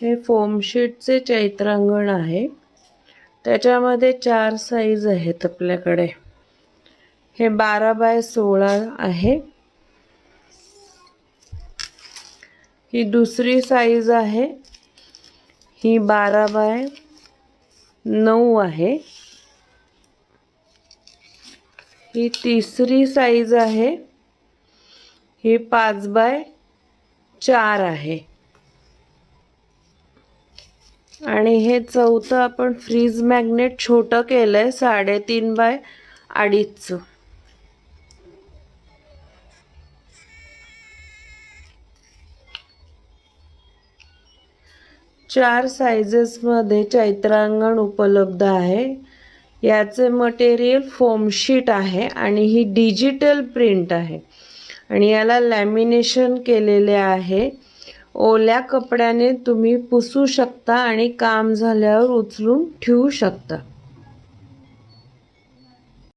हे फोमशीटचे चैत्रांगण आहे. त्याच्यामध्ये चार साईज आहेत आपल्याकडे. हे बारा बाय सोळा आहे. ही दुसरी साईज आहे. ही बारा बाय नऊ आहे. ही तिसरी साईज आहे. ही पाच बाय चार आहे. आणि हे चौथं आपण फ्रीज मॅग्नेट छोटं केलं आहे साडेतीन बाय अडीचचं चार सायझेसमध्ये चैत्रांगण उपलब्ध आहे. याचे मटेरियल फोमशीट आहे आणि ही डिजिटल प्रिंट आहे. आणि याला लॅमिनेशन केलेले आहे. ओल्या कपड्याने तुम्ही पुसू शकता आणि काम झाल्यावर उचलून ठेवू शकता.